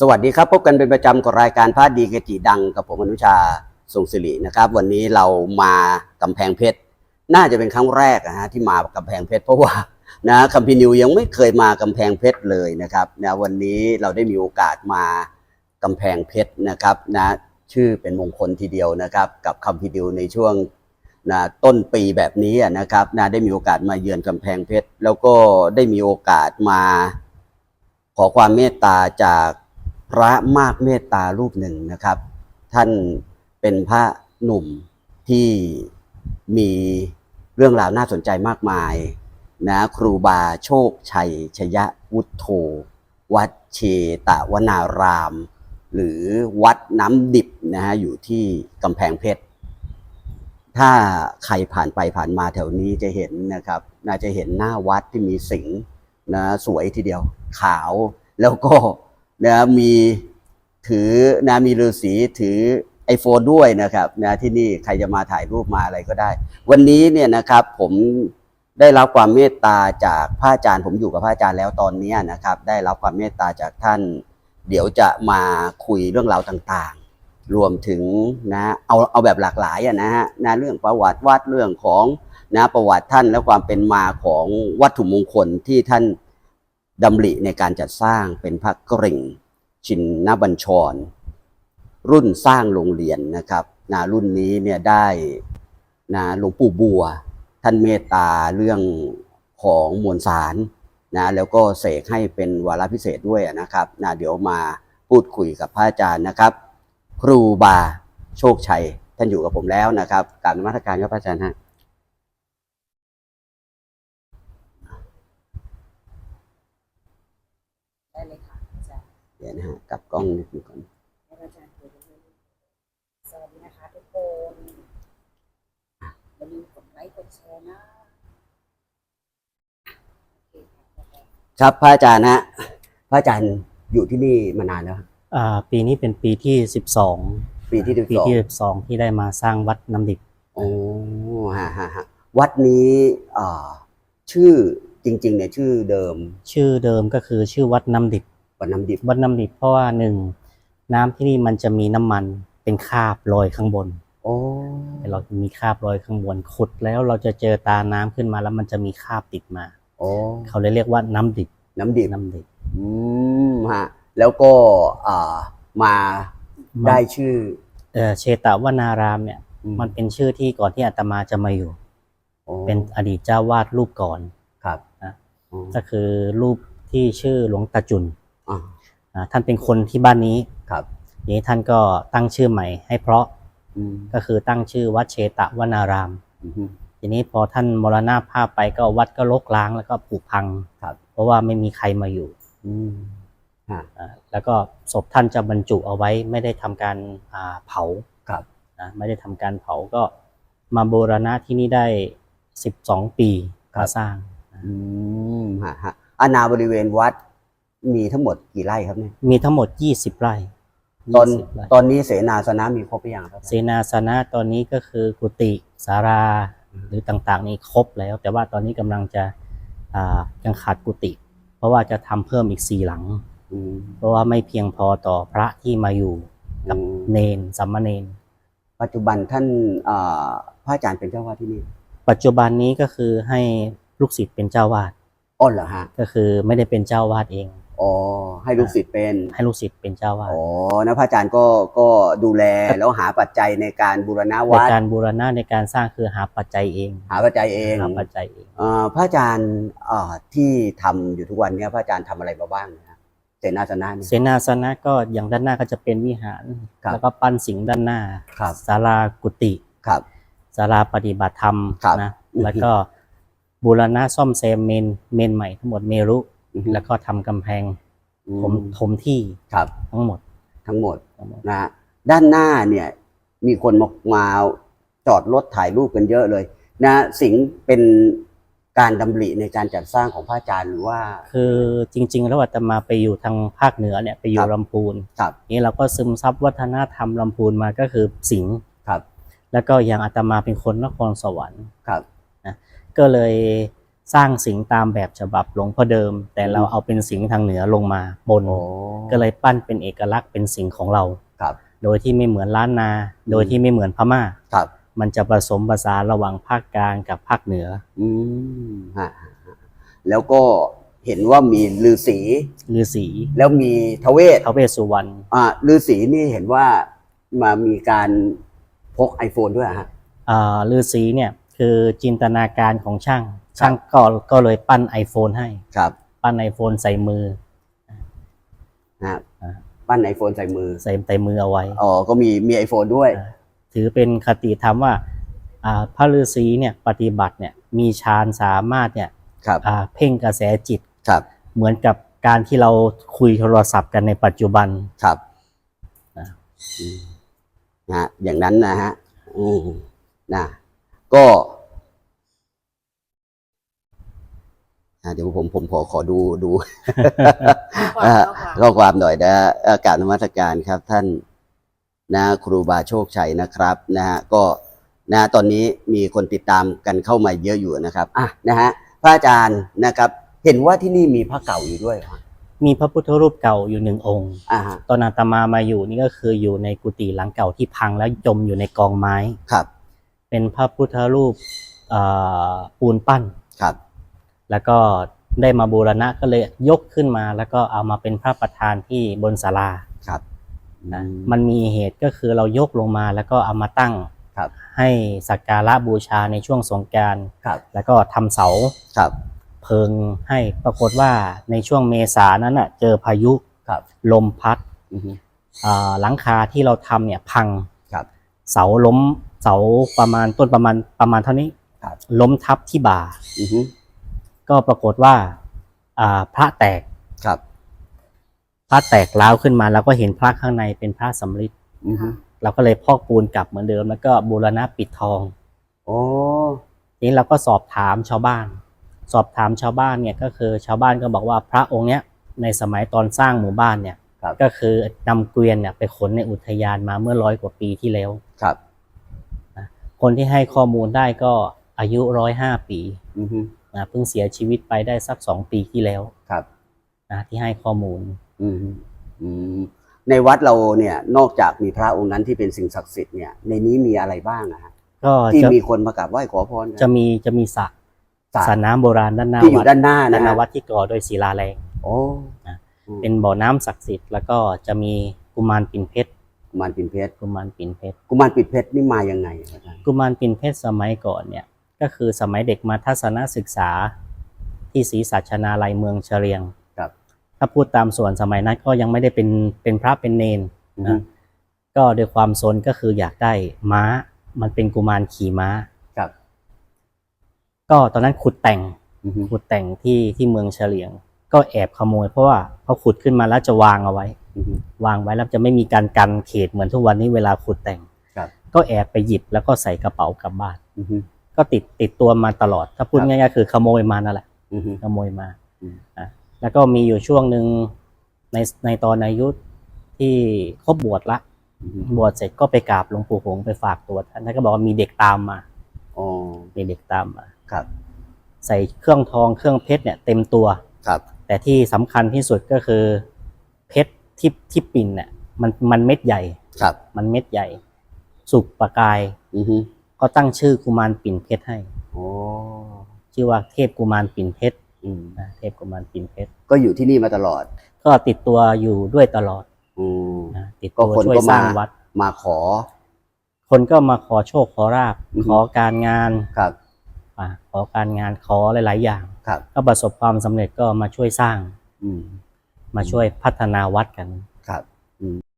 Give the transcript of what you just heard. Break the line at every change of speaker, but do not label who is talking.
สวัสดีครับพบกันเป็นประจำกับรายการพระดีกจิดังกับผมอนุชาทรงศิรินะครับ วันนี้เรามากำแพงเพชรน่าจะเป็นครั้งแรกนะฮะที่มากำแพงเพชรเพราะว่านะคัมพีนิวยังไม่เคยมากำแพงเพชรเลยนะครับนะวันนี้เราได้มีโอกาสมากำแพงเพชรนะครับนะชื่อเป็นมงคลทีเดียวนะครับ กับคัมพีนิวในช่วงนะต้นปีแบบนี้นะครับนะได้มีโอกาสมาเยือนกำแพงเพชรแล้วก็ได้มีโอกาสมาขอความเมตตาจาก พระมากเมตตารูปหนึ่งนะครับ ท่านเป็นพระหนุ่มที่มีเรื่องราวน่าสนใจมากมายนะครูบาโชคชัย ชยวุฒโธวัดเชตวนาราม หรือวัดน้ำดิบนะฮะอยู่ที่กำแพงเพชร ถ้าใครผ่านไปผ่านมาแถวนี้จะเห็นนะครับ น่าจะเห็นหน้าวัดที่มีสิงนะสวยทีเดียวขาวแล้วก็ นะมีถือนะมีฤาษีถือไอโฟนด้วยนะครับนะที่นี่ใครจะมาถ่ายรูปมาอะไรก็ได้ วันนี้เนี่ยนะครับผมได้รับความเมตตาจากพระอาจารย์ ผมอยู่กับพระอาจารย์แล้วตอนนี้นะครับ ได้รับความเมตตาจากท่าน เดี๋ยวจะมาคุยเรื่องราวต่างๆ รวมถึงนะเอาเอาแบบหลากหลายนะฮะนะเรื่องประวัติวัดเรื่องของนะประวัติท่านและความเป็นมาของวัตถุมงคลที่ท่าน ดำริในการจัดสร้างเป็นพระกริ่ง ชินนบัญชร รุ่นสร้างโรงเรียนนะครับนะรุ่นนี้เนี่ยได้นะหลวงปู่บัว ท่านเมตตาเรื่องของมวลสารนะแล้วก็เสกให้เป็นวาระพิเศษด้วยนะครับนะเดี๋ยวมาพูดคุยกับพระอาจารย์นะครับ ครูบาโชคชัย ท่านอยู่กับผมแล้วนะครับการนมัสการครับพระอาจารย์ฮะ
ได้เลยค่ะอาจารย์
เดี๋ยวนะฮะกลับกล้องนิดนึงก่อน
ให้อาจารย์คุยกันเลยสวัสดีนะคะทุกคนอย่าลืมกดไลค์กดแชร์นะโอเคค่ะอาจารย์
ครับพระอาจารย์ฮะพระอาจารย์อยู่ที่นี่มานานแล้วครับ
อ่า ปีนี้เป็นปีที่สิบสอง
ปีที่สิบ
ปี
สอง
ที่สิบสองที่ได้มาสร้างวัดน้ำดิบ
โอ้ฮะฮะฮะวัดนี้อ่าชื่อจริงๆเนี่ยชื่อเดิม
ชื่อเดิมก็คือชื่อวัดน้ำดิบ
วัดน้ำดิบ
วัดน้ำดิบเพราะว่าหนึ่งน้ำที่นี่มันจะมีน้ำมันเป็นคราบลอยข้างบน
โอ้
เราจะมีคราบลอยข้างบนขุดแล้วเราจะเจอตาน้ำขึ้นมาแล้วมันจะมีคราบติดมา
โอ้
เขาเลยเรียกว่าน้ำดิบ
น้ำดิบ
น้ำดิบ
อืมฮะแล้วก็อ่ามาได้ชื่อ
เอ่อเชตวนารามเนี่ย
อื
มันเป็นชื่อที่ก่อนที่อาตมาจะมาอยู่
โอ้
เป็นอดีตเจ้าวาดรูปก่อน
ครับ
นะ
อ๋อ
ก็คือรูปที่ชื่อหลวงตาจุน
อ่า
อ่าท่านเป็นคนที่บ้านนี้
ครับ
ทีนี้ท่านก็ตั้งชื่อใหม่ ให้เพราะ
อืม
ก็คือตั้งชื่อวัดเชตวนาราม
อืม
ทีนี้พอท่านมรณภาพไปก็วัดก็รกร้างแล้วก็ผุพัง
ครับ
เพราะว่าไม่มีใครมาอยู่
อืมฮะ
อ่าแล้วก็ศพท่านจะบรรจุเอาไว้ไม่ได้ทำการอ่าเผา
ครับ
นะไม่ได้ทำการเผาก็มาบูรณะที่นี่ได้12ปีมาสร้าง
อืมฮะฮะอาณาบริเวณวัด มีทั้งหมดกี่ไร่ครับเนี่ย
มีทั้งหมด 20 ไร่
ตอน
20ไร่
ตอนนี้เสนาสนะมีครบหรือยังครับ
เสนาสนะตอนนี้ก็คือกุฏิสาราหรือต่างๆ นี่ครบแล้ว แต่ว่าตอนนี้กำลังจะอ่ายังขาดกุฏิเพราะว่าจะทำเพิ่มอีกสี่หลัง
อืม
เพราะว่าไม่เพียงพอต่อพระที่มาอยู่กับ
อืม
เนนสัมมาเนน
ปัจจุบันท่านอ่าพระอาจารย์เป็นเจ้าวาดที่นี่
ปัจจุบันนี้ก็คือให้ลูกศิษย์เป็นเจ้าวาด
อ้อเหรอฮะ
ก็คือไม่ได้เป็นเจ้าวาดเอง
อ๋อให้ลูกศิษย์เป็น
ให้ลูกศิษย์เป็นเจ้าวาด
อ๋อนะพระอาจารย์ก็ก็ดูแลแล้วหาปัจจัยในการบูรณะ
ใน
วัด
การบูรณะในการสร้างคือหาปัจจัยเอง
หาปัจจัยเอง
หาปัจจัยเอง
เอ่อพระอาจารย์อ่าที่ทำอยู่ทุกวันเนี้ยพระอาจารย์ทำอะไรมาบ้างนะครับเสนาสนะเนี่ย
เสนาสนะก็อย่างด้านหน้าก็จะเป็นวิหาร
ครับ
แล้วก็ปั้นสิงห์ด้านหน้า
ครับ
ศาลากุฏิ
ครับ
ศาลาปฏิบัติธรรม
ครับ
นะ
อือฮึ
แล้วก็บูรณะซ่อมแซมเมนเมนใหม่ทั้งหมดเมรุ
อือฮึ
แล้วก็ทำกำแพง
อื
ถมถมที่
ครับ
ทั้งหมด
ทั้งหมด
ทั้งหมด
นะฮะด้านหน้าเนี่ยมีคนมามาจอดรถถ่ายรูปกันเยอะเลย นะสิงห์เป็นการดำริในการจัดสร้างของพระอาจารย์หรือว่า
คือจริง ๆ แล้วอาตมาไปอยู่ทางภาคเหนือเนี่ยไปอ
ค
ยู่
รับ
ลำพูน
ครับ
นี่เราก็ซึมซับวัฒนธรรมลำพูนมาก็คือสิงห์
ครับ
แล้วก็อย่างอาตมาเป็นคนนครสวรรค์
ครับ
ก็เลย สร้างสิงห์ตามแบบฉบับหลวงพ่อเดิม แต่เราเอาเป็นสิงห์ทางเหนือลงมาบน
โอ้
ก็เลยปั้นเป็นเอกลักษณ์เป็นสิ่งของเรา
ครับ
โดยที่ไม่เหมือนล้านนา โดยที่ไม่เหมือนพม่า
ครับ
มันจะผสมผสานระหว่างภาคกลางกับภาคเหนือ
อืมฮะฮะฮะแล้วก็เห็นว่ามีฤาษี
ฤาษี
แล้วมีทเวศ
ท้าวเวสสุวรรณ
อ่าฤาษีนี่เห็นว่ามามีการพก iPhone ด้วยเหรอฮะ
อ่าฤาษีเนี่ย คือจินตนาการของช่าง ช่างก็ก็เลยปั้น iPhone ให้
ครับ
ปั้น iPhone ใส่มือ
นะฮะ
อ่า
ปั้น iPhone ใส่มือ
ใส่ใส่มือเอาไว้
อ๋อก็มีมี iPhone ด้วย
อ่าถือเป็นคติธรรมว่าอ่าพระฤาษีเนี่ยปฏิบัติเนี่ยมีฌานสามารถเนี่ย
ครับ
อ่าเพ่งกระแสจิต
ครับ
เหมือนกับการที่เราคุยโทรศัพท์กันในปัจจุบัน
ครับ
นะ
อืมนะฮะอย่างนั้นนะฮะอืมนะ ก็อะเดี๋ยวผมผมขอขอดูดู
ก่อน
อ่า
แล้วค่ะ
ข้อความหน่อยนะอากาศนมัสการครับท่านนะครูบาโชคชัยนะครับนะฮะก็นะตอนนี้มีคนติดตามกันเข้ามาเยอะอยู่นะครับอะนะฮะพระอาจารย์นะครับ เห็นว่าที่นี่มีพระเก่าอยู่ด้วยเหรอ
มีพระพุทธรูปเก่าอยู่หนึ่งองค์
อ่าฮะ
ตอนอาตมามาอยู่นี่ก็คืออยู่ในกุฏิหลังเก่าที่พังแล้วจมอยู่ในกองไม้
ครับ
เป็นพระพุทธรูปเอ่อปูนปั้น
ครับ
แล้วก็ได้มาบูรณะก็เลยยกขึ้นมา แล้วก็เอามาเป็นพระประธานที่บนศาลา
ครับ
นะมันมีเหตุก็คือเรายกลงมาแล้วก็เอามาตั้ง
ครับ
ให้สักการะบูชาในช่วงสงกราร
ครับ
แล้วก็ทำเสา
ครับ
เพิงให้ปรากฏว่าในช่วงเมษานั้นน่ะ เจอพายุ
ครับ
ลมพัด
อือฮึ
อ่าหลังคาที่เราทำเนี่ยพัง
ครับ
เสาล้มเสาประมาณต้นประมาณประมาณเท่านี้
ครับ
ล้มทับที่บ่า
อือฮึ
ก็ปรากฏว่า อ่า พระแตก
ครับ
พระแตกร้าวขึ้นมาแล้วก็เห็นพระข้างในเป็นพระสำริด
อือฮึ
เราก็เลยพอกปูนกลับเหมือนเดิม แล้วก็บูรณะปิดทอง
โอ้
ทีนี้เราก็สอบถามชาวบ้าน สอบถามชาวบ้านเนี่ยก็คือ ชาวบ้านก็บอกว่าพระองค์เนี้ยในสมัยตอนสร้างหมู่บ้านเนี่ย
ครับ
ก็คือนำเกวียนเนี่ยไปขนในอุทยานมาเมื่อร้อยกว่าปีที่แล้ว
ครับ
คนที่ให้ข้อมูลได้ก็อายุร้อยห้าปี
อือฮึ
นะเพิ่งเสียชีวิตไปได้สักสองปีที่แล้ว
ครับ
นะที่ให้ข้อมูล
อืมอืมในวัดเราเนี่ยนอกจากมีพระองค์นั้นที่เป็นสิ่งศักดิ์สิทธิ์เนี่ยในนี้มีอะไรบ้างอะฮะ
ก็
ที่
จะ
มีคนมากราบไหว้ขอพรกัน
จะมีจะมีสระ
สระ
สระน้ำโบราณด้านหน้า
ที่อ
วั
ยู่
ด
ด้านหน้า
ด้า
นะ
นหน้า
ฮะ
วัดที่ก่อโดวยศิลาแรง
โอ้
นะ
อืม
เป็นบ่อน้ำศักดิ์สิทธิ์แล้วก็จะมีกุมารปิ่นเพชร
กุ มารปิ่นเพชร
กุมารปิ่นเพชร
กุมารปิ่นเพชรนี่มายังไงอาจารย์
กุมารปิ่นเพชรสมัยก่อนเนี่ย ก็คือสมัยเด็กมาทัศนศึกษาที่ศรีสัชนาลัยเมืองเฉลียง
ครับ
ถ้าพูดตามส่วนสมัยนั้นก็ยังไม่ได้เป็นเป็นพระเป็นเนน
อือฮึ
นะก็ด้วยความซนก็คืออยากได้ม้า มันเป็นกุมารขี่ม้า
ครับ
ก็ตอนนั้นขุดแต่ง
อือฮึ
ขุดแต่งที่ที่เมืองเฉลียง ก็แอบขโมย เพราะว่าพอขุดขึ้นมาแล้วจะวางเอาไว้
อือฮึ
วางไว้แล้วจะไม่มีการกันเขตเหมือนทุกวันนี้เวลาขุดแต่ง
ครับ
ก็แอบไปหยิบแล้วก็ใส่กระเป๋ากลับบ้าน
อือฮึ
ก็ติดติดตัวมาตลอด ถ้าพูด
ครับ
ง่ายๆคือขโมยมานั่นแหละ
อือฮึ
ขโมยมา
อืม
อะแล้วก็มีอยู่ช่วงหนึ่งในในตอนอายุที่ครบบวชละ
อือฮึ
บวชเสร็จก็ไปกราบหลวงปู่หงส์ไปฝากตัวท่านท่านก็บอกว่ามีเด็กตามมา
อ๋อ
มีเด็กตามมา
ครับ
ใส่เครื่องทองเครื่องเพชรเนี่ย เต็มตัว
ครับ
แต่ที่สำคัญที่สุดก็คือเพชรที่ที่ปิ่นเนี่ยมันมันเม็ดใหญ่
ครับ
มันเม็ดใหญ่ สุกประกาย
อือฮึ
ก็ตั้งชื่อกุมารปิ่นเพชรให้
โอ้
ชื่อว่าเทพกุมารปิ่นเพชร
อืม
นะเทพกุมารปิ่นเพชร
ก็อยู่ที่นี่มาตลอด
ก็ติดตัวอยู่ด้วยตลอด
อืม
นะติด
ก็
ตัว
คน
ช่วย
ก็
สร้าง
มา
วัด
มาขอ
คนก็มาขอโชคขอราบ
อือฮึ
ขอการงาน
ครับ
อะขอการงานขอหลาย ๆ อย่าง
ครับ
ก็ประสบความสำเร็จก็มาช่วยสร้าง
อืม
มาช่วยพัฒนาวัดกัน
ครับอืม